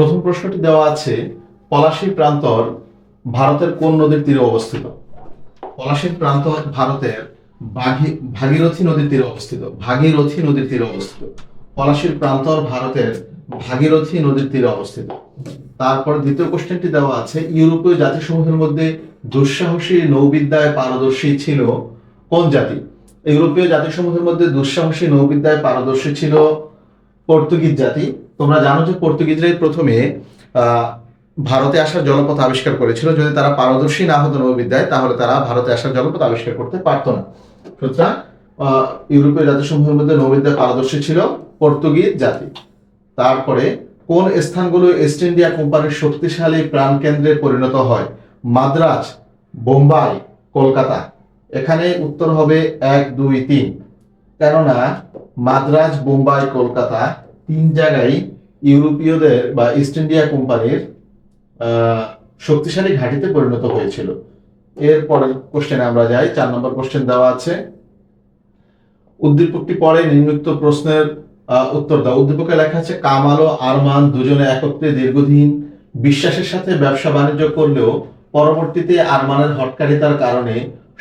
প্রথম প্রশ্নটি দেওয়া আছে, পলাশী প্রান্তর ভারতের কোন নদীর তীরে অবস্থিত? পলাশীর প্রান্তর ভারতের ভাগী- ভাগীরথী নদীর তীরে অবস্থিত, ভাগীরথী নদীর তীরে অবস্থিত। পলাশীর প্রান্তর ভারতের ভাগীরথী নদীর তীরে অবস্থিত। তারপর দ্বিতীয় কোশ্চেনটি দেওয়া আছে, ইউরোপীয় জাতিসমূহের মধ্যে দুঃসাহসী নৌবিদ্যায় পারদর্শী ছিল কোন জাতি? ইউরোপীয় জাতিসমূহের মধ্যে দুঃসাহসী নৌবিদ্যায় পারদর্শী ছিল পর্তুগিজ জাতি তোমরা জানো যে পর্তুগিজরাই প্রথমে ভারতে আসার জলপথ আবিষ্কার করেছিল। যদি তারা পারদর্শী না হতো নৌবিদ্যায় তাহলে তারা ভারতে আসার জলপথ আবিষ্কার করতে পারতো না। সুতরাং ইউরোপীয় জাতিসমূহের মধ্যে নৌবিদ্যায় পারদর্শী ছিল পর্তুগিজ জাতি। তারপরে, কোন স্থানগুলো ইস্ট ইন্ডিয়া কোম্পানির শক্তিশালী প্রাণকেন্দ্রে পরিণত হয়? মাদ্রাজ, বোম্বাই, কলকাতা। এখানে উত্তর হবে এক, দুই, তিন। কেননা, মাদ্রাজ, বোম্বাই, কলকাতা তিন জায়গায় ইউরোপীয়দের বা ইস্ট ইন্ডিয়া কোম্পানির শক্তিশালী ঘাঁটিতে পরিণত হয়েছিল। এরপরের কোশ্চেনে আমরা যাই। চার নম্বর কোশ্চেন দেওয়া আছে। উদ্দীপকটি পরে নিম্নোক্ত প্রশ্নের উত্তর দাও। উদ্দীপকে লেখা আছে কামাল আরমান দুজনে একত্রে দীর্ঘদিন বিশ্বাসের সাথে ব্যবসা বাণিজ্য করলেও পরবর্তীতে আরমানের হটকারিতার কারণে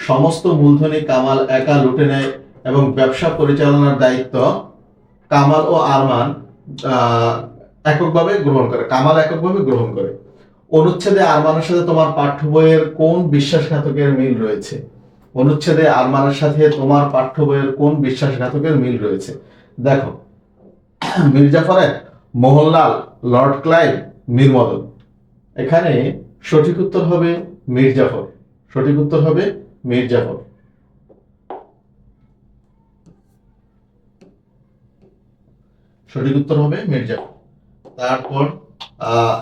সমস্ত মূলধনী কামাল একা লুটে নেয় এবং ব্যবসা পরিচালনার দায়িত্ব কামাল ও আরমান এককভাবে গ্রহণ করে, কামাল এককভাবে গ্রহণ করে। অনুচ্ছেদে আরমানের সাথে তোমার পাঠ্য বইয়ের কোন বিশ্বাসঘাতকের মিল রয়েছে? অনুচ্ছেদে আরমানের সাথে তোমার পাঠ্য বইয়ের কোন বিশ্বাসঘাতকের মিল রয়েছে? দেখো মির্জাফরের মোহনলাল, লর্ড ক্লাইভ মীর মদন এখানে সঠিক উত্তর হবে মির্জাফর সঠিক উত্তর হবে মির্জাফর সঠিক উত্তর হবে মির্জাফর তারপর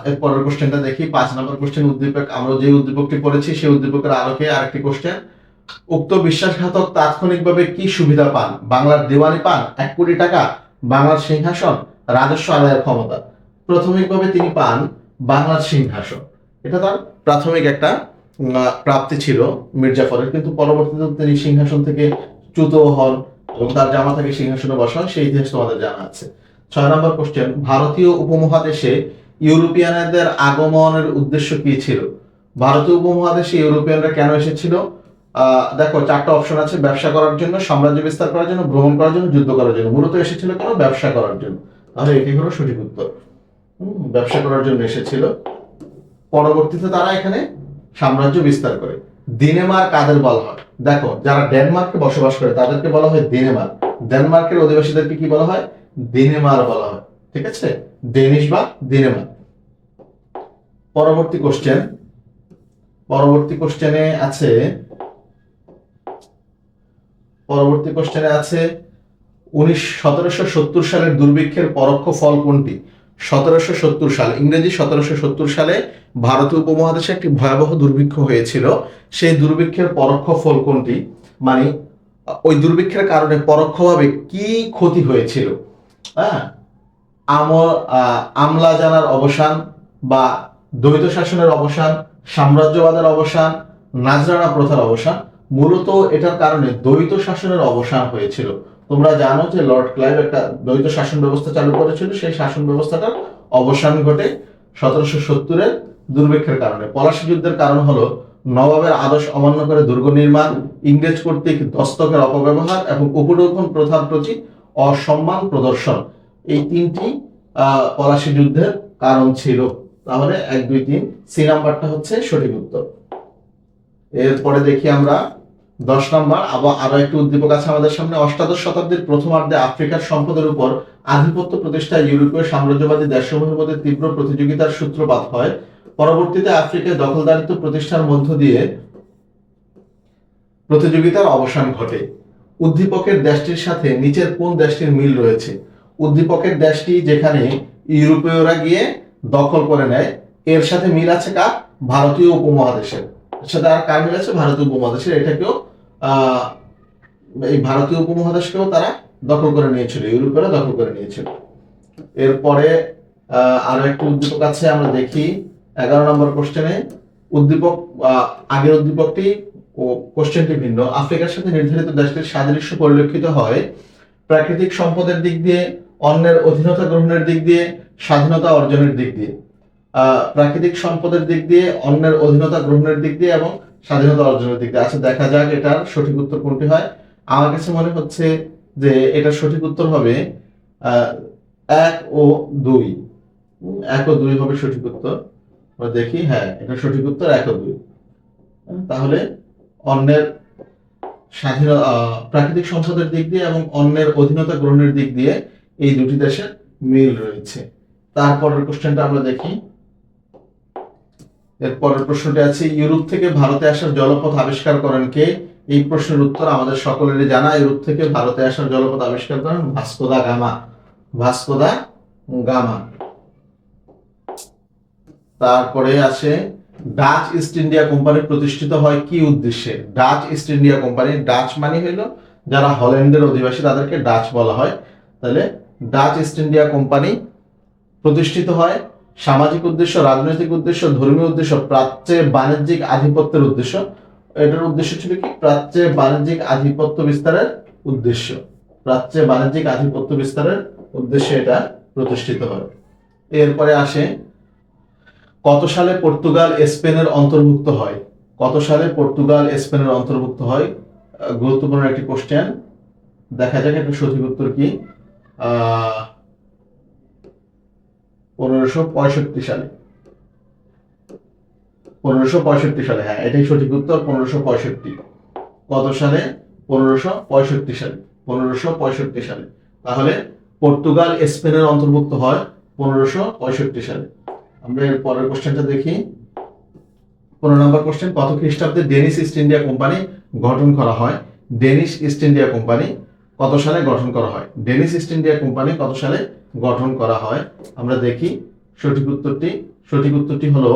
এর কোশ্চেনটা দেখি। পাঁচ নম্বর কোশ্চেন উদ্দীপক, আমরা যে উদ্দীপকটি পড়েছি, সেই উদ্দীপকের আলোকে আরেকটি কোশ্চেন উক্ত বিশ্বাসঘাতক তাৎক্ষণিকভাবে কি সুবিধা পান? বাংলার দেওয়ানি পান? এক কোটি টাকা? বাংলার সিংহাসন? রাজস্ব আদায়ের ক্ষমতা? প্রাথমিকভাবে তিনি পান বাংলার সিংহাসন। এটা তার প্রাথমিক একটা প্রাপ্তি ছিল মির্জাফরের কিন্তু পরবর্তীতে তিনি সিংহাসন থেকে চ্যুত হন এবং তার জামা থেকে সিংহাসনে বসান। সেই ইতিহাস তোমাদের জানা আছে। ছয় নম্বর কোশ্চেন ভারতীয় উপমহাদেশে ইউরোপিয়ানদের আগমনের উদ্দেশ্য কি ছিল? ভারতীয় উপমহাদেশে ইউরোপিয়ানরা কেন এসেছিল? দেখো, চারটা অপশন আছে, ব্যবসা করার জন্য, সাম্রাজ্য বিস্তার করার জন্য, ভ্রমণ করার জন্য, যুদ্ধ করার জন্য। মূলত এসেছিল কেন? ব্যবসা করার জন্য। তাহলে এটি হলো সঠিক উত্তর। ব্যবসা করার জন্য এসেছিল। পরবর্তীতে তারা এখানে সাম্রাজ্য বিস্তার করে। দিনেমার কাদের বলা হয়? দেখো, যারা ডেনমার্কে বসবাস করে, তাদেরকে বলা হয় দিনেমার ডেনমার্কের অধিবাসীদেরকে কি বলা হয়? দিনেমার বলা হয়, ঠিক আছে? ডেনিশ বা দিনেমার। পরবর্তী কোশ্চেন পরবর্তী কোশ্চেনে আছে, পরবর্তী কোশ্চেনে আছে, উনিশ, সতেরোশো সত্তর সালের দুর্ভিক্ষের পরোক্ষ ফল কোনটি? সতেরোশো সত্তর সাল, ইংরেজি সতেরোশো সত্তর সালে ভারতীয় উপমহাদেশে একটি ভয়াবহ দুর্ভিক্ষ হয়েছিল। সেই দুর্ভিক্ষের পরোক্ষ ফল কোনটি? মানে ওই দুর্ভিক্ষের কারণে পরোক্ষভাবে কি ক্ষতি হয়েছিল? হ্যাঁ? আমল আমলা জানার অবসান বা দ্বৈত শাসনের অবসান, সাম্রাজ্যবাদের অবসান, নাজরানা প্রথার অবসান, মূলত এটার কারণে দ্বৈত শাসনের অবসান হয়েছিল। তোমরা জানো যে লর্ড ক্লাইভ একটা দ্বৈত শাসন ব্যবস্থা চালু করেছিল, সেই শাসন ব্যবস্থাটার অবসান ঘটে সতেরোশো সত্তরের দুর্ভিক্ষের কারণে। পলাশী যুদ্ধের কারণ হলো নবাবের আদর্শ অমান্য করে দুর্গ নির্মাণ, ইংরেজ কর্তৃক দস্তকের অপব্যবহার এবং উপঢৌকন প্রথার প্রতি অসম্মান প্রদর্শন। এই তিনটি পলাশী যুদ্ধের কারণ ছিল। তাহলে এক, দুই, তিন, সি নাম্বারটা হচ্ছে সঠিক উত্তর। এরপরে দেখি আমরা দশ নম্বর। আবার আরও একটি উদ্দীপক আছে আমাদের সামনে। অষ্টাদশ শতাব্দীর প্রথমার্ধে আফ্রিকার সম্পদের উপর আধিপত্য প্রতিষ্ঠায় ইউরোপীয় সাম্রাজ্যবাদী দেশসমূহের মধ্যে তীব্র প্রতিযোগিতার সূত্রপাত হয়। পরবর্তীতে আফ্রিকায় দখলদারিত্ব প্রতিষ্ঠার মধ্য দিয়ে প্রতিযোগিতার অবসান ঘটে। উদ্দীপকের দেশটির সাথে নিচের কোন দেশটির মিল রয়েছে? উদ্দীপকের দেশটি যেখানে ইউরোপীয়রা গিয়ে দখল করে নেয়, এর সাথে মিল আছে কার? ভারতীয় উপমহাদেশের। সাথে আর কার মিল আছে? ভারতীয় উপমহাদেশের। এটাকেও এই ভারতীয় উপমহাদেশকেও তারা দখল করে নিয়েছিল, ইউরোপীয়রা দখল করে নিয়েছিল। এরপরে আরও একটা উদ্দীপক আছে, আমরা দেখি। এগারো নম্বর কোশ্চেনে উদ্দীপক আগের উদ্দীপকটি ও কোশ্চেনটি ভিন্ন। আফ্রিকার সাথে নির্ধারিত দেশটির সাদৃশ্য পরিলক্ষিত হয় প্রাকৃতিক সম্পদের দিক দিয়ে, অন্যের অধীনতা গ্রহণের দিক দিয়ে, স্বাধীনতা অর্জনের দিক দিয়ে। প্রাকৃতিক সম্পদের দিক দিয়ে, অন্যের অধীনতা গ্রহণের দিক দিয়ে এবং স্বাধীনতা অর্জনের দিক দিয়ে। আচ্ছা দেখা যাক এটার সঠিক উত্তর কোনটি হয়। আমার কাছে মনে হচ্ছে যে এটার সঠিক উত্তর হবে এক ও দুই। এক ও দুই হবে সঠিক উত্তর। দেখি হ্যাঁ এটা সঠিক উত্তর এক ও দুই। তাহলে অন্যের স্বাধীন আহ, প্রাকৃতিক সম্পদের দিক দিয়ে এবং অন্যের অধীনতা গ্রহণের দিক দিয়ে এই দুটি দেশের মিল রয়েছে। তারপরের কোশ্চেনটা আমরা দেখি। এরপরের প্রশ্নটি আছে ইউরোপ থেকে ভারতে আসার জলপথ আবিষ্কার করেন কে? এই প্রশ্নের উত্তর আমাদের সকলেরই জানা। ইউরোপ থেকে ভারতে আসার জলপথ আবিষ্কার করেন ভাস্কোদা গামা। ভাস্কোদা গামা। তারপরে আছে ডাচ ইস্ট ইন্ডিয়া কোম্পানি প্রতিষ্ঠিত হয় কি উদ্দেশ্যে? Dutch East India company Dutch মানে হইল যারা হল্যান্ডের অধিবাসী, তাদেরকে ডাচ বলা হয়। তাহলে ডাচ ইস্ট ইন্ডিয়া কোম্পানি প্রতিষ্ঠিত হয় সামাজিক উদ্দেশ্য, রাজনৈতিক উদ্দেশ্য, ধর্মীয় উদ্দেশ্য, প্রাচ্যে বাণিজ্যিক আধিপত্যের উদ্দেশ্য। এটার উদ্দেশ্য ছিল কি? প্রাচ্যে বাণিজ্যিক আধিপত্য বিস্তারের উদ্দেশ্য। প্রাচ্যে বাণিজ্যিক আধিপত্য বিস্তারের উদ্দেশ্যে এটা প্রতিষ্ঠিত হয়। এরপরে আসে কত সালে পর্তুগাল স্পেনের অন্তর্ভুক্ত হয়? কত সালে পর্তুগাল স্পেনের অন্তর্ভুক্ত হয়? গুরুত্বপূর্ণ একটি কোশ্চেন দেখা যাক একটা সঠিক উত্তর কি। পনেরোশো পঁয়ষট্টি সালে। পনেরোশো পঁয়ষট্টি সালে হ্যাঁ এটাই সঠিক উত্তর, পনেরোশো পঁয়ষট্টি। কত সালে? পনেরোশো পঁয়ষট্টি সালে, পনেরোশো পঁয়ষট্টি সালে। তাহলে পর্তুগাল স্পেনের অন্তর্ভুক্ত হয় পনেরোশো পঁয়ষট্টি সালে। আমরা এর পরের কোশ্চেনটা দেখি। পনেরো নম্বর কোশ্চেন কত খ্রিস্টাব্দে ডেনিস ইস্ট ইন্ডিয়া কোম্পানি গঠন করা হয়? ডেনিস ইস্ট ইন্ডিয়া কোম্পানি কত সালে গঠন করা হয়? ডেনিস ইস্ট ইন্ডিয়া কোম্পানি কত সালে গঠন করা হয়? আমরা দেখি, সঠিক উত্তরটি সঠিক উত্তরটি হলো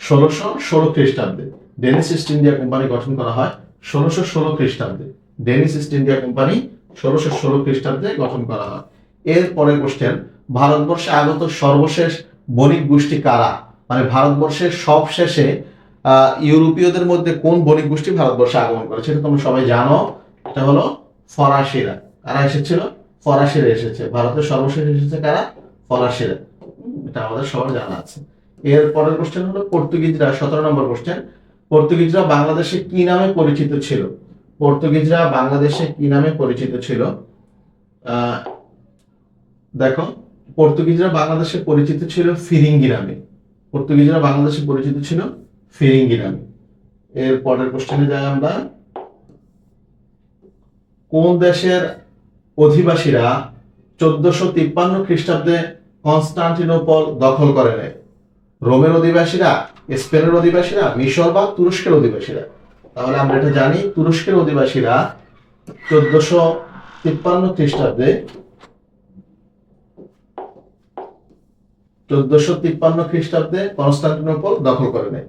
ষোলোশো ষোলো খ্রিস্টাব্দে। ডেনিস ইস্ট ইন্ডিয়া কোম্পানি গঠন করা হয় ষোলোশো ষোলো খ্রিস্টাব্দে। ডেনিস ইস্ট ইন্ডিয়া কোম্পানি ষোলোশো ষোলো খ্রিস্টাব্দে গঠন করা হয়। এর পরের কোশ্চেন ভারতবর্ষে আগত সর্বশেষ বণিক গোষ্ঠী কারা? মানে ভারতবর্ষের সব শেষে ইউরোপীয়দের মধ্যে কোন বণিক গোষ্ঠী ভারতবর্ষে আগমন করে? সেটা তোমরা সবাই জানো। এটা হলো ফরাসিরা। কারা এসেছিল? ফরাসিরা এসেছে। ভারতের সর্বশেষ এসেছে কারা? ফরাসিরা। এটা আমাদের সবার জানা আছে। এর পরের কোশ্চেন হলো পর্তুগিজরা, সতেরো নম্বর কোশ্চেন পর্তুগিজরা বাংলাদেশে কি নামে পরিচিত ছিল? পর্তুগিজরা বাংলাদেশে কি নামে পরিচিত ছিল? দেখো পর্তুগিজরা বাংলাদেশে পরিচিত ছিল ফিরিঙ্গি নামে। পর্তুগিজরা বাংলাদেশে পরিচিত ছিল ফিরিঙ্গি নামে। এর পরের কোশ্চেনে যাই আমরা। কোন দেশের অধিবাসীরা চোদ্দশো তিপ্পান্ন খ্রিস্টাব্দে কনস্টান্টিনোপল দখল করে নেয়? রোমের অধিবাসীরা, স্পেনের অধিবাসীরা, মিশর বা তুরস্কের অধিবাসীরা? তাহলে আমরা এটা জানি, তুরস্কের অধিবাসীরা চোদ্দশো তিপ্পান্ন খ্রিস্টাব্দে চোদ্দশো তিপ্পান্ন খ্রিস্টাব্দে কনস্টান্টিনোপল দখল করে নেয়।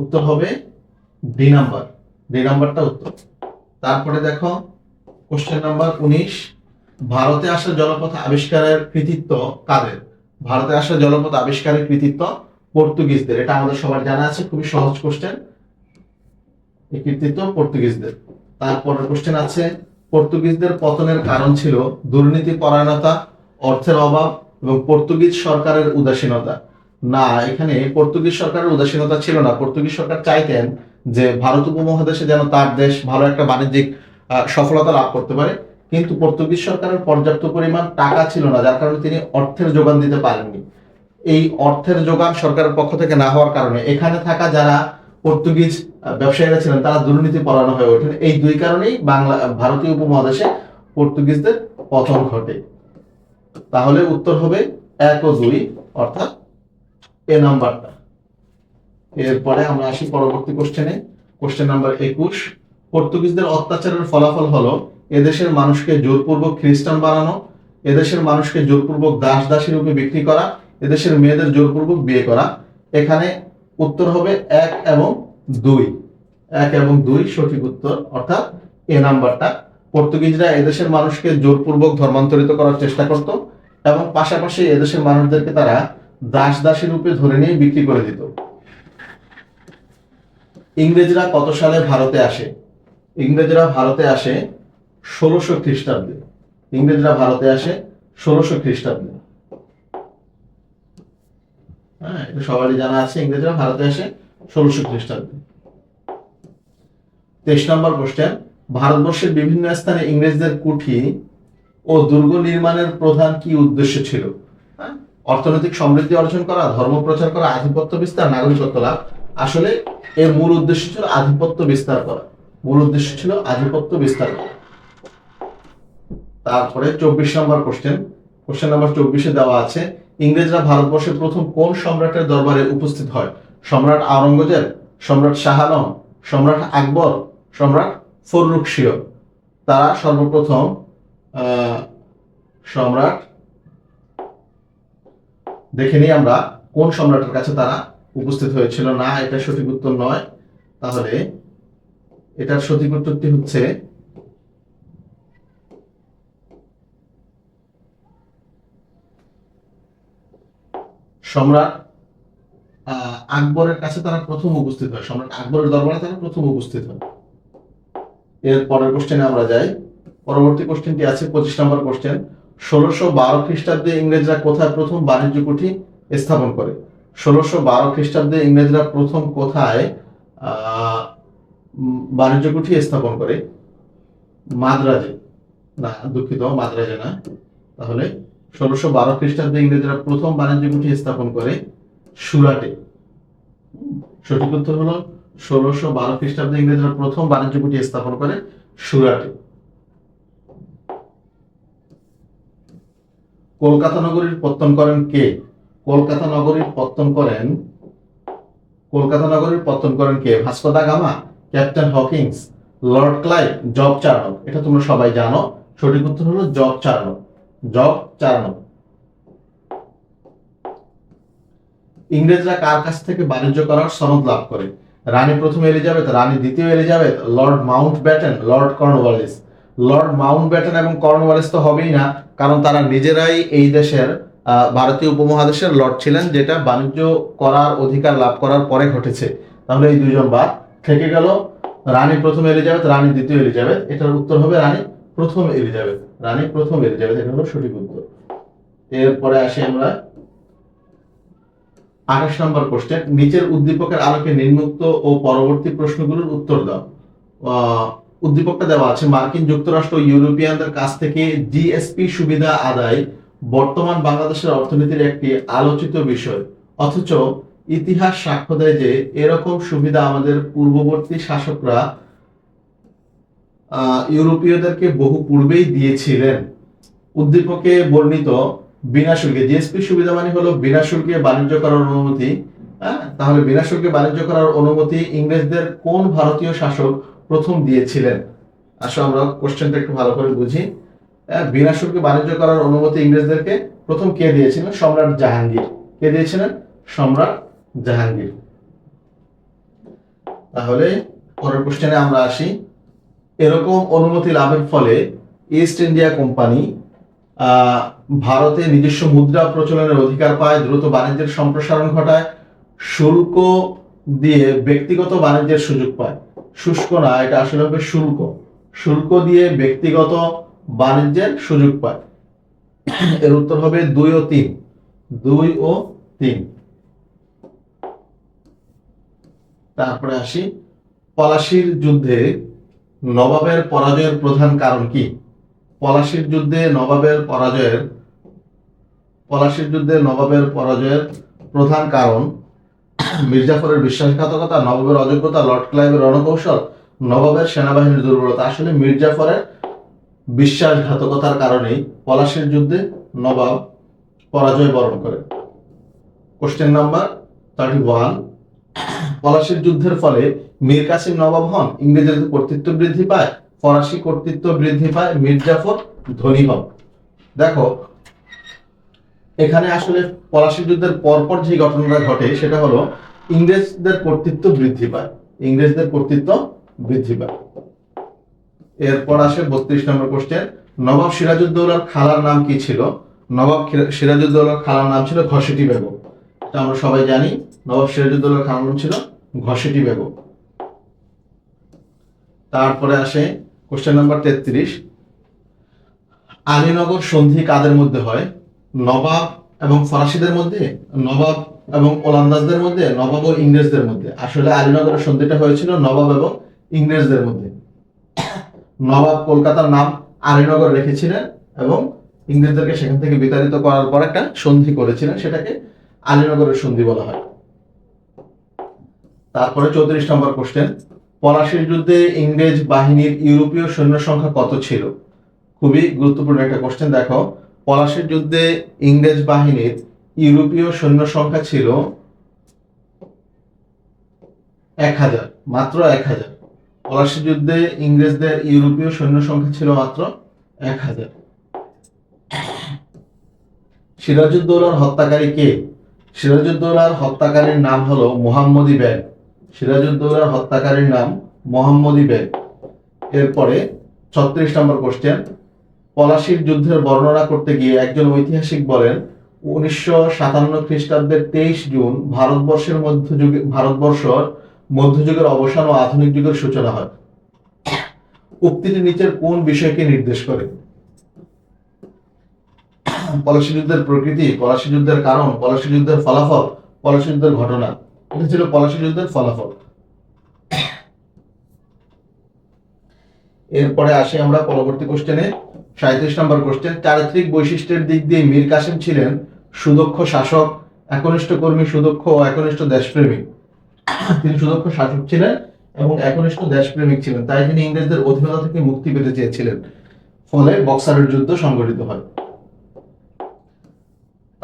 উত্তর হবে ডি নাম্বার ডি নাম্বারটা উত্তর। তারপরে দেখো কোশ্চেন নাম্বার উনিশ। ভারতে আসা জলপথ আবিষ্কারের কৃতিত্ব কাদের? ভারতে আসা জলপথ আবিষ্কারের কৃতিত্ব পর্তুগিজদের। এটা আমাদের সবার জানা আছে, খুবই সহজ কোশ্চেন এই কৃতিত্ব পর্তুগিজদের। তারপরের কোশ্চেন আছে, পর্তুগিজদের পতনের কারণ ছিল দুর্নীতি পরায়ণতা অর্থের অভাব এবং পর্তুগিজ সরকারের উদাসীনতা। না, এখানে পর্তুগিজ সরকারের উদাসীনতা ছিল না। পর্তুগিজ সরকার চাইতেন যে ভারত উপমহাদেশে যেন তার দেশ ভালো একটা বাণিজ্যিক সফলতা লাভ করতে পারে। কিন্তু পর্তুগিজ সরকারের পর্যাপ্ত পরিমাণ টাকা ছিল না, যার কারণে তিনি অর্থের যোগান দিতে পারেননি। এই অর্থের যোগান সরকারের পক্ষ থেকে না হওয়ার কারণে এখানে থাকা যারা পর্তুগিজ ব্যবসায়ীরা ছিলেন, তারা দুর্নীতি পরায়ণ হয়ে ওঠেন। এই দুই কারণেই বাংলা, ভারতীয় উপমহাদেশে পর্তুগিজদের পতন ঘটে। তাহলে উত্তর হবে এক ও দুই, অর্থাৎ এ নাম্বারটা। এরপরে আমরা আসি পরবর্তী কোশ্চেনে কোশ্চেন নাম্বার একুশ, পর্তুগিজদের অত্যাচারের ফলাফল হলো, এদেশের মানুষকে জোরপূর্বক খ্রিস্টান বানানো, এদেশের মানুষকে জোরপূর্বক দাস দাসী রূপে বিক্রি করা, এদেশের মেয়েদের জোরপূর্বক বিয়ে করা। এখানে উত্তর হবে এক এবং দুই। এক এবং দুই সঠিক উত্তর, অর্থাৎ এ নাম্বারটা পর্তুগিজরা এদেশের মানুষকে জোরপূর্বক ধর্মান্তরিত করার চেষ্টা করত এবং পাশাপাশি এদেশের মানুষদেরকে তারা দাস দাসী রূপে ধরে নিয়ে বিক্রি করে দিত। ইংরেজরা কত সালে ভারতে আসে? ইংরেজরা ভারতে আসে ষোলোশো খ্রিস্টাব্দে। ইংরেজরা ভারতে আসে ষোলোশো খ্রিস্টাব্দে। হ্যাঁ সবারই জানা আছে, ইংরেজরা ভারতে আসে ষোলোশো খ্রিস্টাব্দে। তেইশ নম্বর কোশ্চেন ভারতবর্ষের বিভিন্ন স্থানে ইংরেজদের কুঠি ও দুর্গ নির্মাণের প্রধান কি উদ্দেশ্য ছিল? হ্যাঁ? অর্থনৈতিক সমৃদ্ধি অর্জন করা, ধর্ম প্রচার করা, আধিপত্য বিস্তার, নাগরিকত্ব লাভ। আসলে এর মূল উদ্দেশ্য ছিল আধিপত্য বিস্তার করা। মূল উদ্দেশ্য ছিল আধিপত্য বিস্তার করা। তারপরে চব্বিশ নম্বর কোশ্চেন কোশ্চেন নাম্বার চব্বিশে দেওয়া আছে, ইংরেজরা ভারতবর্ষের প্রথম কোন সম্রাটের দরবারে উপস্থিত হয়? সম্রাট আওরঙ্গজেব, সম্রাট শাহ আলম, সম্রাট আকবর, সম্রাট ফররুকশিয় তারা সর্বপ্রথম সম্রাট, দেখে নিই আমরা কোন সম্রাটের কাছে তারা উপস্থিত হয়েছিল। না, এটা সঠিক উত্তর নয়। তাহলে এটার সঠিক উত্তরটি হচ্ছে সম্রাট আকবরের কাছে তারা প্রথম উপস্থিত হয়। সম্রাট আকবরের দরবারে তারা প্রথম উপস্থিত হয়। এর পরের কোশ্চেনে আমরা যাই। পরবর্তী কোশ্চেনটি আছে পঁচিশ নম্বর কোশ্চেন ষোলোশো বারো খ্রিস্টাব্দে ইংরেজরা কোথায় প্রথম বাণিজ্য কুঠি স্থাপন করে? ষোলোশো বারো খ্রিস্টাব্দে ইংরেজরা প্রথম কোথায় বাণিজ্য কুঠি স্থাপন করে? মাদ্রাজে। না, দুঃখিত, মাদ্রাজে না। তাহলে ষোলোশো বারো খ্রিস্টাব্দে ইংরেজরা প্রথম বাণিজ্য কুঠি স্থাপন করে সুরাটে। সঠিক উত্তর হলো ষোলোশো বারো খ্রিস্টাব্দে ইংরেজরা প্রথম বাণিজ্য কুঠি স্থাপন করে সুরাটে। কলকাতা নগরীর পত্তন করেন কে? কলকাতা নগরীর পত্তন করেন, কলকাতা নগরীর পত্তন করেন কে? Vasco da Gama, captain Hawkins, lord Clive, Job Charnock. এটা তোমরা সবাই জানো। সঠিক উত্তর হলো জব চার্নক। Job Charnock. ইংরেজরা কার কাছ থেকে বাণিজ্য করার সনদ লাভ করে? রানী প্রথম এলিজাবেথ রানী দ্বিতীয় Elizabeth lord Mountbatten lord Cornwallis. Lord Mountbatten এবং কর্নওয়ালিস তো হবেই না, কারণ তারা নিজেরাই এই দেশের ভারতীয় উপমহাদেশের লর্ড ছিলেন, যেটা বাণিজ্য করার অধিকার লাভ করার পরে ঘটেছে। তাহলে এই দুজন বাদ, থেকে গেল, রানী প্রথম এলিজাবেথ রানী দ্বিতীয় এলিজাবেথ এটার উত্তর হবে রানী প্রথম এলিজাবেথ রানী প্রথম এলিজাবেথ এটা হলো সঠিক উত্তর। এরপরে আসি আমরা আঠাশ নম্বর কোশ্চেন নিচের উদ্দীপকের আলোকে নিম্নোক্ত ও পরবর্তী প্রশ্নগুলোর উত্তর দাও। উদ্দীপকটা দেওয়া আছে, মার্কিন যুক্তরাষ্ট্র ইউরোপিয়ানদের কাছ থেকে জিএসপি সুবিধা আদায় বর্তমান বাংলাদেশের অর্থনীতির একটি আলোচিত বিষয়। অথচ ইতিহাস সাক্ষ্য দেয় যে, এরকম সুবিধা আমাদের পূর্ববর্তী শাসকরা ইউরোপীয়দেরকে বহু পূর্বেই দিয়েছিলেন। উদ্দীপকে বর্ণিত বিনা শুল্কে জিএসপি সুবিধা মানে হলো বিনা শুল্কে বাণিজ্য করার অনুমতি হ্যাঁ? তাহলে বিনা শুল্কে বাণিজ্য করার অনুমতি ইংরেজদের কোন ভারতীয় শাসক প্রথম দিয়েছিলেন? আসো আমরা কোশ্চেনটা একটু ভালো করে বুঝি। হ্যাঁ, বিনা শুল্কে বাণিজ্য করার অনুমতি ইংরেজদেরকে প্রথম কে দিয়েছিলেন? সম্রাট জাহাঙ্গীর। কে দিয়েছিলেন? সম্রাট জাহাঙ্গীর। তাহলে পরের কোশ্চেনে আমরা আসি। এরকম অনুমতি লাভের ফলে ইস্ট ইন্ডিয়া কোম্পানি ভারতে নিজস্ব মুদ্রা প্রচলনের অধিকার পায়, দ্রুত বাণিজ্যের সম্প্রসারণ ঘটায়, শুল্ক দিয়ে ব্যক্তিগত বাণিজ্যের সুযোগ পায়। শুষ্ক না, এটা আসলে হবে শুল্ক। শুল্ক দিয়ে ব্যক্তিগত বাণিজ্যের সুযোগ পায়। এর উত্তর হবে দুই ও তিন। দুই ও তিন। তারপরে আসি। পলাশির যুদ্ধে নবাবের পরাজয়ের প্রধান কারণ কি? পলাশির যুদ্ধে নবাবের পরাজয়ের, পলাশির যুদ্ধে নবাবের পরাজয়ের প্রধান কারণ মির্জাফরের বিশ্বাসঘাতকতা, নবাবের অযোগ্যতা, লর্ড ক্লাইভের রণকৌশল, নবাবের সেনাবাহিনীর দুর্বলতা। আসলে মির্জাফরের বিশ্বাসঘাতকতার কারণেই পলাশির যুদ্ধে নবাব পরাজয় বরণ করে। কোশ্চেন নাম্বার থার্টি ওয়ান পলাশির যুদ্ধের ফলে মীর কাসিম নবাব হন ইংরেজদের কর্তৃত্ব বৃদ্ধি পায় ফরাসি কর্তৃত্ব বৃদ্ধি পায়, মির্জাফর ধনী হন। দেখো, এখানে আসলে পলাশি যুদ্ধের পরপর যে ঘটনাটা ঘটে, সেটা হলো ইংরেজদের কর্তৃত্ব বৃদ্ধি পায়। ইংরেজদের কর্তৃত্ব বৃদ্ধি পায়। এরপর আসে বত্রিশ নম্বর কোশ্চেন নবাব সিরাজউদ্দৌলার খালার নাম কি ছিল? নবাব সিরাজউদ্দৌলার খালার নাম ছিল ঘসেটি বেগম। এটা আমরা সবাই জানি, নবাব সিরাজউদ্দৌলার খালার নাম ছিল ঘসেটি বেগম। তারপরে আসে কোশ্চেন নাম্বার তেত্রিশ। আলীনগর সন্ধি কাদের মধ্যে হয়? নবাব এবং ফরাসিদের মধ্যে? নবাব এবং ওলান্দাজদের মধ্যে? নবাব ও ইংরেজদের মধ্যে? আসলে আলীনগরের সন্ধিটা হয়েছিল নবাব এবং ইংরেজদের মধ্যে। নবাব কলকাতার নাম আলীনগর রেখেছিলেন এবং ইংরেজদেরকে সেখান থেকে বিতাড়িত করার পর একটা সন্ধি করেছিলেন, সেটাকে আলীনগরের সন্ধি বলা হয়। তারপরে চৌত্রিশ নম্বর কোশ্চেন পলাশির যুদ্ধে ইংরেজ বাহিনীর ইউরোপীয় সৈন্য সংখ্যা কত ছিল? খুবই গুরুত্বপূর্ণ একটা কোশ্চেন দেখো। পলাশির যুদ্ধে ইংরেজ বাহিনীর ইউরোপীয় সৈন্য সংখ্যা ছিল এক হাজার, মাত্র এক হাজার। পলাশির যুদ্ধে ইংরেজদের ইউরোপীয় সৈন্য সংখ্যা ছিল মাত্র এক হাজার। সিরাজউদ্দৌলার হত্যাকারী কে? সিরাজউদ্দৌলার হত্যাকারীর নাম হলো মোহাম্মদী বেগ। সিরাজউদ্দৌলার হত্যাকারীর নাম মোহাম্মদী বেগ এরপরে ছত্রিশ নম্বর কোশ্চেন পলাশির যুদ্ধের বর্ণনা করতে গিয়ে একজন ঐতিহাসিক বলেন, উনিশশো সাতান্ন খ্রিস্টাব্দের তেইশ জুন ভারতবর্ষের মধ্যযুগে ভারতবর্ষ মধ্যযুগের অবসান ও আধুনিক যুগের সূচনা হয়। উক্তিটি নিচের কোন বিষয়কে নির্দেশ করে? পলাশি যুদ্ধের প্রকৃতি, পলাশি যুদ্ধের কারণ, পলাশি যুদ্ধের ফলাফল, পলাশি যুদ্ধের ঘটনা। এটা ছিল পলাশি যুদ্ধের ফলাফল। এরপরে আসি আমরা পরবর্তী কোশ্চেনে সাঁত্রিশ নম্বর কোশ্চেন চারিত্রিক বৈশিষ্ট্যের দিক দিয়ে মীর কাসেম ছিলেন সুদক্ষ শাসক, একনিষ্ঠ কর্মী, সুদক্ষ ও একনিষ্ঠ দেশপ্রেমিক। তিনি সুদক্ষ শাসক ছিলেন এবং একনিষ্ঠ দেশপ্রেমিক ছিলেন। তাই তিনি ইংরেজদের অধীনতা থেকে মুক্তি পেতে চেয়েছিলেন। ফলে বক্সারের যুদ্ধ সংঘটিত হয়।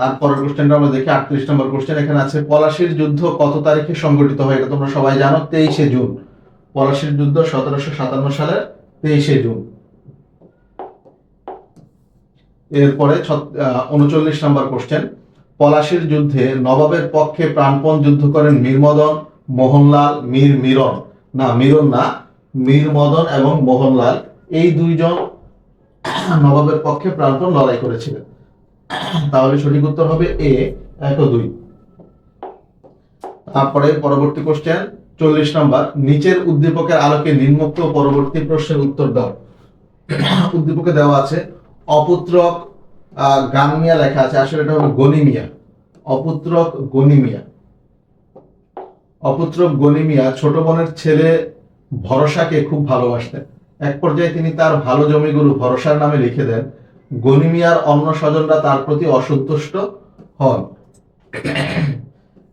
তারপরের কোশ্চেনটা আমরা দেখি, আটত্রিশ নম্বর কোশ্চেন এখানে আছে, পলাশির যুদ্ধ কত তারিখে সংঘটিত হয় এটা তোমরা সবাই জানো? তেইশে জুন। পলাশির যুদ্ধ সতেরোশো সাতান্ন সালের তেইশে জুন। এরপরে উনচল্লিশ নম্বর কোশ্চেন পলাশির যুদ্ধে নবাবের পক্ষে প্রাণপণ যুদ্ধ করেন মীর মদন মোহনলাল, মীর মিরন। না মিরন না মীর মদন এবং মোহনলাল। এই দুইজন নবাবের পক্ষে প্রাণপণ লড়াই করেছিলেন। তাহলে সঠিক উত্তর হবে এ, এক ও দুই। তারপরে পরবর্তী কোশ্চেন চল্লিশ নম্বর। নিচের উদ্দীপকের আলোকে নিম্নোক্ত পরবর্তী প্রশ্নের উত্তর দাও। উদ্দীপকে দেওয়া আছে, অপুত্রক গানমিয়া লেখা আছে। আসলে এটা হলো গনিমিয়া। অপুত্রক গনিমিয়া। অপুত্রক গনিমিয়া ছোট বোনের ছেলে ভরসাকে খুব ভালোবাসতেন। এক পর্যায়ে তিনি তার ভালো জমিগুলো ভরসার নামে লিখে দেন গনিমিয়ার অন্য স্বজনরা তার প্রতি অসন্তুষ্ট হন।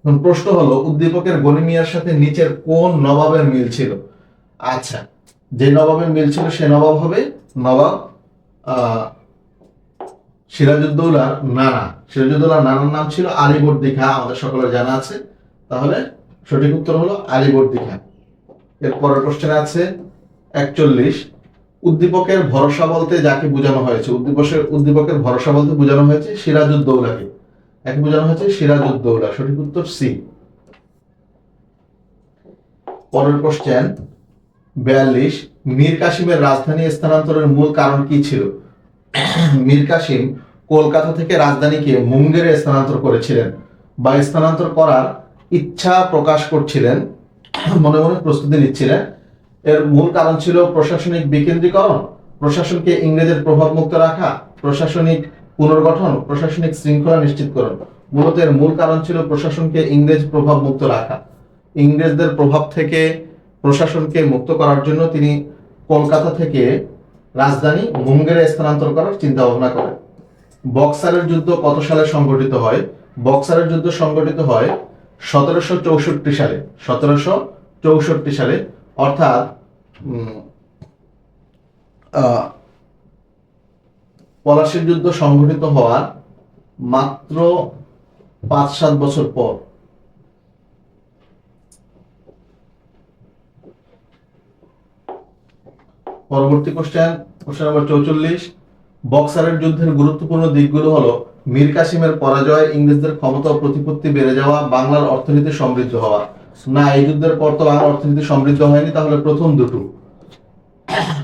প্রশ্ন হলো উদ্দীপকের গনিমিয়ার সাথে নিচের কোন নবাবের মিল ছিল? আচ্ছা যে নবাবের মিল ছিল সে নবাব হবে নবাব আহ, সিরাজউদ্দৌলার নানা। সিরাজউদ্দৌলার নানার নাম ছিল আলিবর্দি খা আমাদের সকলের জানা আছে। তাহলে সঠিক উত্তর হলো আলিবর্দি খা এর পরের কোশ্চেন আছে একচল্লিশ। উদ্দীপকের ভরসা বলতে যাকে বোঝানো হয়েছে, উদ্দীপকের উদ্দীপকের ভরসা বলতে বোঝানো হয়েছে সিরাজউদ্দৌলাকে। একে বোঝানো হয়েছে সিরাজউদ্দৌলা। সঠিক উত্তর সি। পরের কোশ্চেন বিয়াল্লিশ, মীর কাসিমের রাজধানী স্থানান্তরের মূল কারণ কি ছিল? মীর কাসিম কলকাতা থেকে রাজধানীকে মুঙ্গেরে স্থানান্তর করেছিলেন বা স্থানান্তর করার ইচ্ছা প্রকাশ করছিলেন, মনে মনে প্রস্তুতি নিচ্ছিলেন। এর মূল কারণ ছিল প্রশাসনিক বিকেন্দ্রীকরণ, প্রশাসনকে ইংরেজের প্রভাব মুক্ত রাখা, প্রশাসনিক পুনর্গঠন, প্রশাসনিক শৃঙ্খলা নিশ্চিতকরণ। মূলত এর মূল কারণ ছিল প্রশাসনকে ইংরেজ প্রভাব মুক্ত রাখা। ইংরেজদের প্রভাব থেকে প্রশাসনকে মুক্ত করার জন্য তিনি কলকাতা থেকে রাজধানী মুঙ্গেরে স্থানান্তর করার চিন্তা ভাবনা করেন। বক্সারের যুদ্ধ কত সালে সংগঠিত হয়? বক্সারের যুদ্ধ সংগঠিত হয় সতেরোশো চৌষট্টি সালে। সতেরোশো চৌষট্টি সালে। অর্থাৎ পলাশির যুদ্ধ সংঘটিত হওয়ার মাত্র পাঁচ, সাত বছর পর। পরবর্তী কোশ্চেন কোশ্চেন নম্বর চৌচল্লিশ। বক্সারের যুদ্ধের গুরুত্বপূর্ণ দিকগুলো হলো মীর কাসিমের পরাজয়, ইংরেজদের ক্ষমতা ও প্রতিপত্তি বেড়ে যাওয়া, বাংলার অর্থনীতি সমৃদ্ধ হওয়া। না, এই যুদ্ধের পর তো আর অর্থনীতি সমৃদ্ধ হয়নি, তাহলে প্রথম দুটো।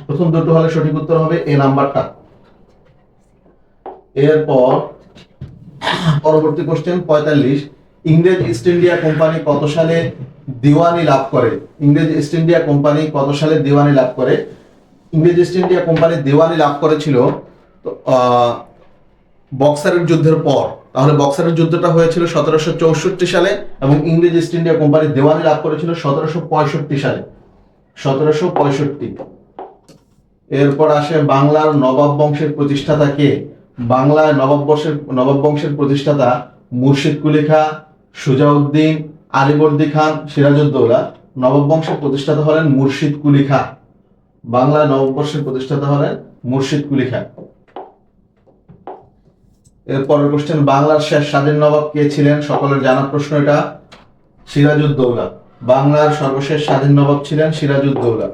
প্রথম দুটো হলে সঠিক উত্তর হবে এ নাম্বারটা। এরপর, পরবর্তী কোশ্চেন পঁয়তাল্লিশ। ইংরেজ ইস্ট ইন্ডিয়া কোম্পানি কত সালে দিওয়ানি লাভ করে? ইংরেজ ইস্ট ইন্ডিয়া কোম্পানি কত সালে দিওয়ানি লাভ করে? ইংরেজ ইস্ট ইন্ডিয়া কোম্পানি দিওয়ানি লাভ করেছিল বক্সারের যুদ্ধের পর। তাহলে বক্সারের যুদ্ধটা হয়েছিল সতেরোশো চৌষট্টি সালে এবং ইংরেজ ইস্ট ইন্ডিয়া কোম্পানি দেওয়ানি লাভ করেছিল সতেরোশো পঁয়ষট্টি সালে। সতেরোশো পঁয়ষট্টি। এরপর আসে বাংলার নবাব বংশের প্রতিষ্ঠাতা কে? বাংলায় নবাব বংশের নবাব বংশের প্রতিষ্ঠাতা মুর্শিদ কুলি খা সুজাউদ্দিন, আলিবর্দী খান, সিরাজউদ্দৌলা। নবাব বংশের প্রতিষ্ঠাতা হলেন মুর্শিদ কুলি খা বাংলায় নববর্ষের প্রতিষ্ঠাতা হলেন মুর্শিদ কুলি খা এরপরের কোশ্চেন বাংলার শেষ স্বাধীন নবাব কে ছিলেন? সকলের জানা প্রশ্ন এটা। সিরাজউদ্দৌলা। বাংলার সর্বশেষ স্বাধীন নবাব ছিলেন সিরাজউদ্দৌলা।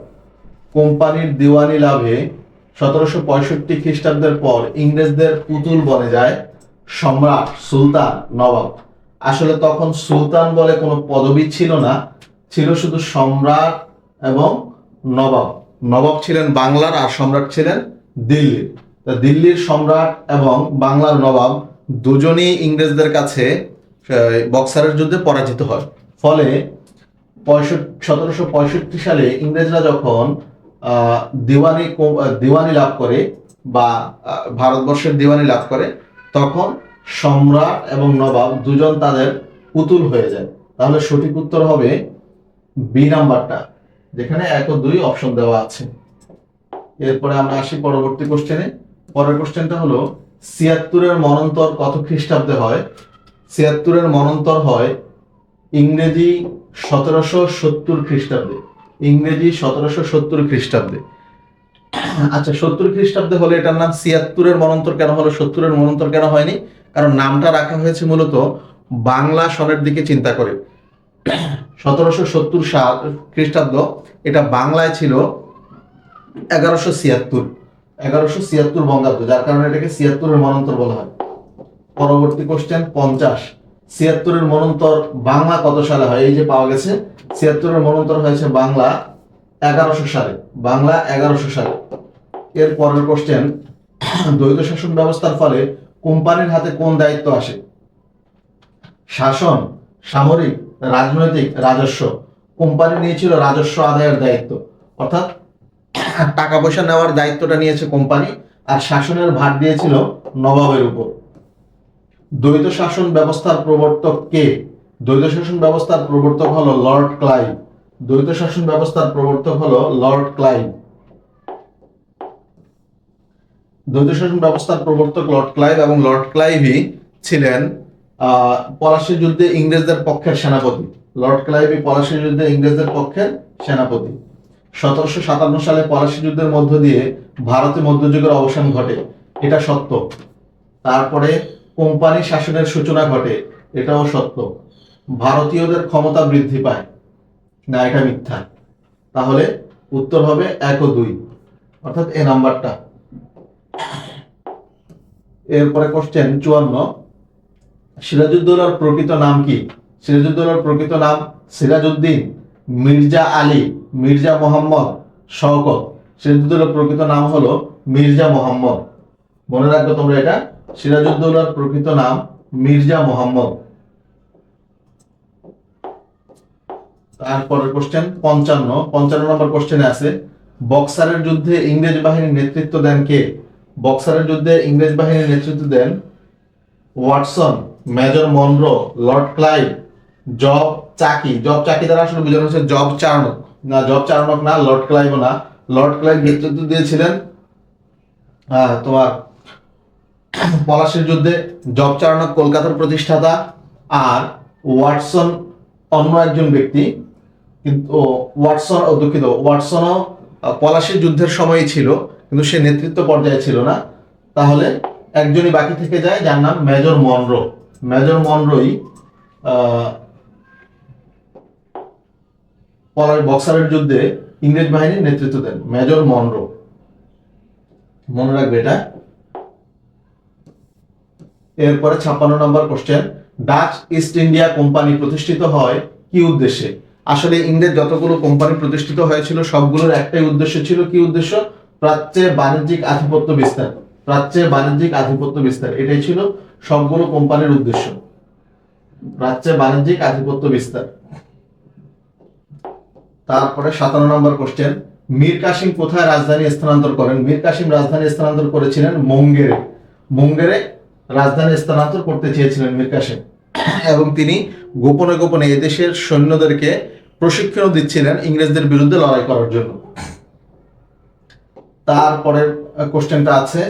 কোম্পানির দিওয়ানি লাভে সতেরোশো পঁয়ষট্টি খ্রিস্টাব্দের পর ইংরেজদের পুতুল বনে যায় সম্রাট সুলতান নবাব। আসলে তখন সুলতান বলে কোনো পদবি ছিল না, ছিল শুধু সম্রাট এবং নবাব। নবাব ছিলেন বাংলার আর সম্রাট ছিলেন দিল্লির। দিল্লির সম্রাট এবং বাংলার নবাব দুজনেই ইংরেজদের কাছে বক্সারের যুদ্ধে পরাজিত হয়। ফলে পঁয়ষট্টি, সতেরোশো পঁয়ষট্টি সালে ইংরেজরা যখন দিওয়ানি দিওয়ানি লাভ করে বা ভারতবর্ষের দিওয়ানি লাভ করে, তখন সম্রাট এবং নবাব দুজন তাদের পুতুল হয়ে যায়। তাহলে সঠিক উত্তর হবে বি নাম্বারটা, যেখানে এক ও দুই অপশন দেওয়া আছে। এরপরে আমরা আসি পরবর্তী কোশ্চেনে পরের কোশ্চেনটা হলো, ছিয়াত্তরের মনন্তর কত খ্রিস্টাব্দে হয়? ছিয়াত্তরের মনন্তর হয় ইংরেজি সতেরোশো সত্তর খ্রিস্টাব্দে। ইংরেজি সতেরোশো সত্তর খ্রিস্টাব্দে। আচ্ছা সত্তর খ্রিস্টাব্দে হলে এটার নাম ছিয়াত্তরের মনন্তর কেন হলো? সত্তরের মনন্তর কেন হয়নি? কারণ নামটা রাখা হয়েছে মূলত বাংলা সনের দিকে চিন্তা করে। সতেরোশো সত্তর সাল খ্রিস্টাব্দ, এটা বাংলায় ছিল এগারোশো ছিয়াত্তর। এগারোশো ছিয়াত্তর বঙ্গাব্দ, যার কারণে এটাকে ছিয়াত্তরের মনন্তর বলা হয়। পরবর্তী কোশ্চেন পঞ্চাশ। ছিয়াত্তরের মনন্তর বাংলা কত সালে হয়? এই যে পাওয়া গেছে, ছিয়াত্তরের মনন্তর হয়েছে বাংলা এগারোশো সালে, বাংলা এগারোশো সালে। এর পরের কোশ্চেন দ্বৈত শাসন ব্যবস্থার ফলে কোম্পানির হাতে কোন দায়িত্ব আসে? শাসন, সামরিক, রাজনৈতিক, রাজস্ব। কোম্পানি নিয়েছিল রাজস্ব আদায়ের দায়িত্ব। অর্থাৎ টাকা পয়সা নেওয়ার দায়িত্বটা নিয়েছে কোম্পানি, আর শাসনের ভার দিয়েছিল নবাবের উপর। দ্বৈত শাসন ব্যবস্থার প্রবর্তক কে? দ্বৈত শাসন ব্যবস্থার প্রবর্তক হলো লর্ড ক্লাইভ। দ্বৈত শাসন ব্যবস্থার প্রবর্তক হলো লর্ড ক্লাইভ। দ্বৈত শাসন ব্যবস্থার প্রবর্তক লর্ড ক্লাইভ এবং লর্ড ক্লাইভই ছিলেন পলাশী যুদ্ধে ইংরেজদের পক্ষের সেনাপতি। লর্ড ক্লাইভই পলাশী যুদ্ধে ইংরেজদের পক্ষের সেনাপতি। সতেরোশো সাতান্ন সালে পলাশী যুদ্ধের মধ্য দিয়ে ভারতে মধ্যযুগের অবসান ঘটে। এটা সত্য। তারপরে কোম্পানি শাসনের সূচনা ঘটে। এটাও সত্য। ভারতীয়দের ক্ষমতা বৃদ্ধি পায়। না, এটা মিথ্যা। তাহলে উত্তর হবে এক ও দুই। অর্থাৎ এ নাম্বারটা। এরপরে কোশ্চেন চুয়ান্ন। সিরাজুদ্দৌলার প্রকৃত নাম কি? সিরাজুদ্দৌলার প্রকৃত নাম সিরাজউদ্দিন। মির্জা আলী, মির্জা মোহাম্মদ শওকত। সিরাজউদ্দৌলার প্রকৃত নাম হলো মির্জা মোহাম্মদ। মনে রাখবে তোমরা এটা? সিরাজউদ্দৌলার প্রকৃত নাম মির্জা মোহাম্মদ। তারপরের কোশ্চেন পঞ্চান্ন। পঞ্চান্ন নম্বর কোশ্চেনে আছে, বক্সারের যুদ্ধে ইংরেজ বাহিনীর নেতৃত্ব দেন কে? বক্সারের যুদ্ধে ইংরেজ বাহিনীর নেতৃত্ব দেন Watson, major Munro, lord Clive, Job চাকি জব চাকি দ্বারা আসলে বোঝানো হচ্ছে জব চারণক না জব চারণক না লর্ড ক্লাইভ না। লর্ড ক্লাইভ নেতৃত্ব দিয়েছিলেন তোমার পলাশির যুদ্ধে জব চারণক কলকাতার প্রতিষ্ঠাতা আর ওয়াটসন অন্য একজন ব্যক্তি। কিন্তু ওয়াটসন দুঃখিত, ওয়াটসনও পলাশির যুদ্ধের সময়ই ছিল, কিন্তু সে নেতৃত্ব পর্যায়ে ছিল না। তাহলে একজনই বাকি থেকে যায়, যার নাম মেজর মনরো। মেজর মনরোই বক্সারের যুদ্ধে ইংরেজ বাহিনীর নেতৃত্ব দেন, মেজর মনরো। মনে রাখবে এটা। এরপরে ছাপ্পান্ন number question Dutch East India company প্রতিষ্ঠিত হয় কি উদ্দেশ্যে? আসলে ইংরেজ যতগুলো কোম্পানি প্রতিষ্ঠিত হয়েছিল, সবগুলোর একটাই উদ্দেশ্য ছিল কি উদ্দেশ্য? প্রাচ্যে বাণিজ্যিক আধিপত্য বিস্তার। প্রাচ্যে বাণিজ্যিক আধিপত্য বিস্তার, এটাই ছিল সবগুলো কোম্পানির উদ্দেশ্য। প্রাচ্যে বাণিজ্যিক আধিপত্য বিস্তার। তারপরে সাতান্ন নম্বর কোশ্চেন মীর কাসিম কোথায় রাজধানী স্থানান্তর করেন? মীর কাসিম রাজধানী স্থানান্তর করেছিলেন মুঙ্গেরে। মুঙ্গেরে রাজধানী স্থানান্তর করতে চেয়েছিলেন মীর কাসেম। এবং তিনি গোপনে গোপনে এদেশের সৈন্যদেরকে প্রশিক্ষণ দিচ্ছিলেন ইংরেজদের বিরুদ্ধে লড়াই করার জন্য। তারপরের কোশ্চেনটা আছে,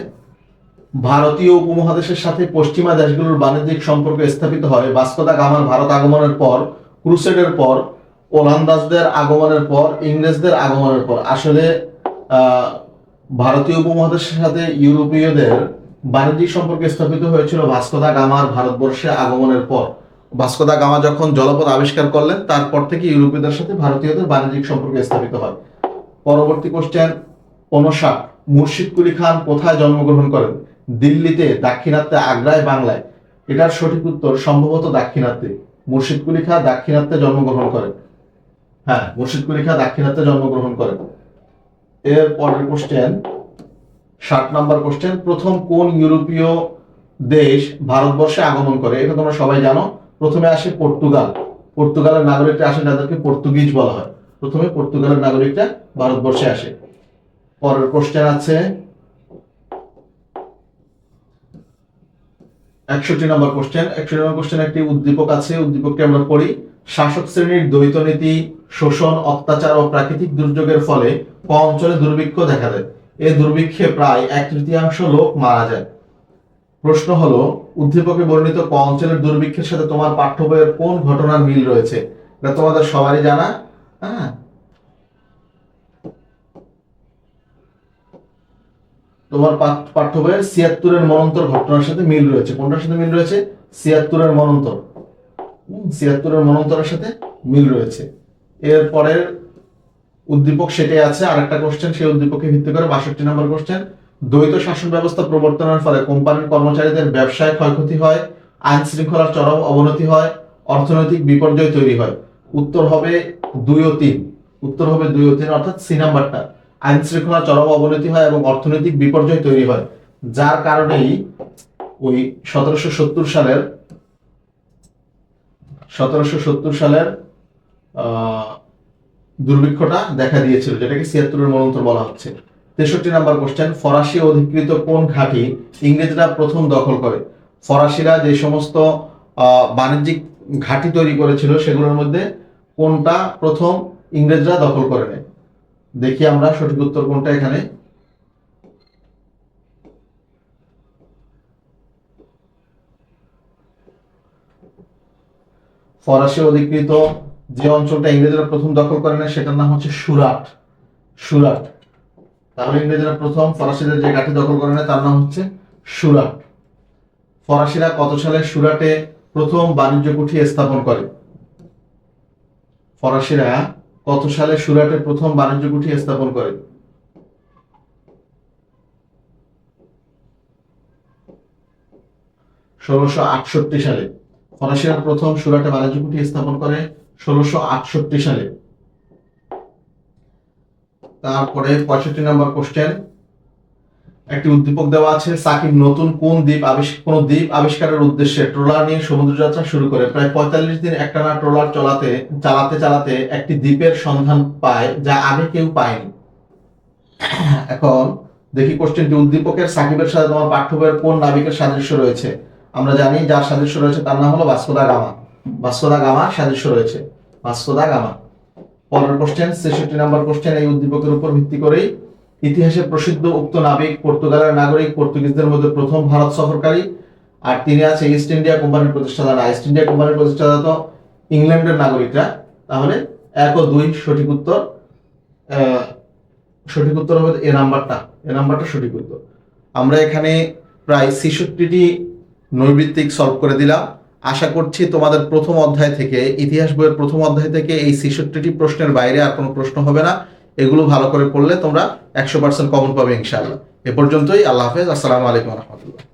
ভারতীয় উপমহাদেশের সাথে পশ্চিমা দেশগুলোর বাণিজ্যিক সম্পর্ক স্থাপিত হয়। বাস্কোদা গামার ভারত আগমনের পর, ক্রুসেডের পর ওলান্দাজদের আগমনের পর, ইংরেজদের আগমনের পর, আসলে ভারতীয় উপমহাদেশের সাথে ইউরোপীয়দের বাণিজ্যিক সম্পর্ক স্থাপিত হয়েছিল ভাস্কোদা গামার ভারতবর্ষে আগমনের পর। ভাস্কোদা গামা যখন জলপথ আবিষ্কার করলেন, তারপর থেকে ইউরোপীয়দের সাথে ভারতীয়দের বাণিজ্যিক সম্পর্ক স্থাপিত হয়। পরবর্তী কোশ্চেন উনষাট মুর্শিদ কুলি খান কোথায় জন্মগ্রহণ করেন? দিল্লিতে, দাক্ষিণাত্যে, আগ্রায়, বাংলায়। এটার সঠিক উত্তর সম্ভবত দাক্ষিণাত্যে। মুর্শিদ কুলি খান দাক্ষিণাত্যে জন্মগ্রহণ করেন। হ্যাঁ মুর্শিদ কুলি খান দাক্ষিণাত্যে জন্মগ্রহণ করেন এর পরের কোশ্চেন ষাট নাম্বার কোশ্চেন প্রথম কোন ইউরোপীয় দেশ ভারতবর্ষে আগমন করে? এটা তোমরা সবাই জানো। প্রথমে আসে পর্তুগাল। পর্তুগালের নাগরিকরা আসে যাদেরকে পর্তুগিজ বলা হয়। প্রথমে পর্তুগালের নাগরিকরা ভারতবর্ষে আসে। পরের কোশ্চেন আছে, একষট্টি নম্বর কোশ্চেন একষট্টি নম্বর কোশ্চেন একটি উদ্দীপক আছে। উদ্দীপককে আমরা পড়ি। শাসক শ্রেণির দ্বৈত নীতি শোষণ, অত্যাচার ও প্রাকৃতিক দুর্যোগের ফলে অঞ্চলে দুর্ভিক্ষ দেখা দেয়। এই দুর্ভিক্ষে প্রায় এক তৃতীয়াংশ লোক মারা যায়। প্রশ্ন হলো, উদ্দীপকে বর্ণিত ক অঞ্চলের দুর্ভিক্ষের সাথে তোমার পাঠ্য বইয়ের কোন ঘটনার মিল রয়েছে? এটা তোমাদের সবারই জানা। হ্যাঁ। তোমার পাঠ- পাঠ্য বইয়ের ছিয়াত্তরের মনন্তর ঘটনার সাথে মিল রয়েছে। কোনটার সাথে মিল রয়েছে? ছিয়াত্তরের মনন্তর। ছিয়াত্তরের মনন্তরের সাথে মিল রয়েছে। এর পরের উদ্দীপক সেটাই আছে, আরেকটা কোশ্চেন সেই উদ্দীপকে ভিত্তি করে বাষট্টি নম্বর কোশ্চেন দ্বৈত শাসন ব্যবস্থা প্রবর্তনের ফলে কোম্পানির কর্মচারীদের ব্যবসায় ক্ষয়ক্ষতি হয়, আইন শৃঙ্খলার চরম অবনতি হয়, অর্থনৈতিক বিপর্যয় তৈরি হয়। উত্তর হবে দুই ও তিন। উত্তর হবে দুই ও তিন, অর্থাৎ সি নাম্বারটা। আইন শৃঙ্খলার চরম অবনতি হয় এবং অর্থনৈতিক বিপর্যয় তৈরি হয়। যার কারণেই ওই সতেরোশো সত্তর সালের, সতেরোশো সত্তর সালের দুর্ভিক্ষটা দেখা দিয়েছিল, যেটাকে ছিয়াত্তরের মনন্তর বলা হচ্ছে। তেষট্টি নাম্বার কোশ্চেন ফরাসি অধিকৃত কোন ঘাঁটি ইংরেজরা প্রথম দখল করে? ফরাসিরা যে সমস্ত বাণিজ্যিক ঘাঁটি তৈরি করেছিল, সেগুলোর মধ্যে কোনটা প্রথম ইংরেজরা দখল করে নেয়? দেখি আমরা সঠিক উত্তর কোনটা এখানে। ফরাসি অধিকৃত যে অঞ্চলটা ইংরেজরা প্রথম দখল করে নেয় সেটার নাম হচ্ছে সুরাট। সুরাট। তাহলে ইংরেজরা প্রথম ফরাসিদের যে ঘাঁটি দখল করে নেয়, তার নাম হচ্ছে সুরাট। ফরাসিরা কত সালে সুরাটে প্রথম বাণিজ্য কুঠি স্থাপন করে? ফরাসিরা কত সালে সুরাটে প্রথম বাণিজ্য কুঠি স্থাপন করে? ষোলোশো সালে। ফরাসিরা প্রথম সুরাটে বাণিজ্য কুঠি স্থাপন করে ষোলোশো আটষট্টি সালে। তারপরে পঁয়ষট্টি নম্বর কোশ্চেন একটি উদ্দীপক দেওয়া আছে, সাকিব নতুন কোন দ্বীপ আবিষ্কার কোন দ্বীপ আবিষ্কারের উদ্দেশ্যে ট্রলার নিয়ে সমুদ্র যাত্রা শুরু করে? প্রায় পঁয়তাল্লিশ দিন একটানা ট্রলার চালাতে চালাতে চালাতে একটি দ্বীপের সন্ধান পায়, যা আগে কেউ পায়নি। এখন দেখি কোশ্চেনটি উদ্দীপকের, সাকিবের সাথে তোমার পাঠ্য বইয়ের কোন নাবিকের সাদৃশ্য রয়েছে? আমরা জানি যার সাদৃশ্য রয়েছে তার নাম হলো বাস্কোদা গামা বাস্কোদা গামা সাদৃশ্য রয়েছে। Vasco da Gama. পরের কোশ্চেন ছেষট্টি নাম্বার কোশ্চেন এই উদ্দীপকের উপর ভিত্তি করেই ইতিহাসে প্রসিদ্ধ উক্ত নাবিক পর্তুগালের নাগরিক পর্তুগিজদের মধ্যে প্রথম ভারত সফরকারী আর তিনি আছে ইস্ট ইন্ডিয়া কোম্পানির প্রতিষ্ঠাতা। ইস্ট ইন্ডিয়া কোম্পানির প্রতিষ্ঠাতা তো ইংল্যান্ডের নাগরিকরা। তাহলে এক ও দুই সঠিক উত্তর সঠিক উত্তর হবে এ নাম্বারটা। এ নাম্বারটা সঠিক উত্তর। আমরা এখানে প্রায় ছেষট্টিটি নৈবৃত্তিক সলভ করে দিলাম। আশা করছি তোমাদের প্রথম অধ্যায় থেকে, ইতিহাস বইয়ের প্রথম অধ্যায় থেকে এই ছেষট্টিটি প্রশ্নের বাইরে আর কোনো প্রশ্ন হবে না। এগুলো ভালো করে পড়লে তোমরা একশো পার্সেন্ট কমন পাবে ইনশাআল্লাহ। এ পর্যন্তই, আল্লাহ হাফেজ, আসসালামু আলাইকুম রহমতুল্লাহ।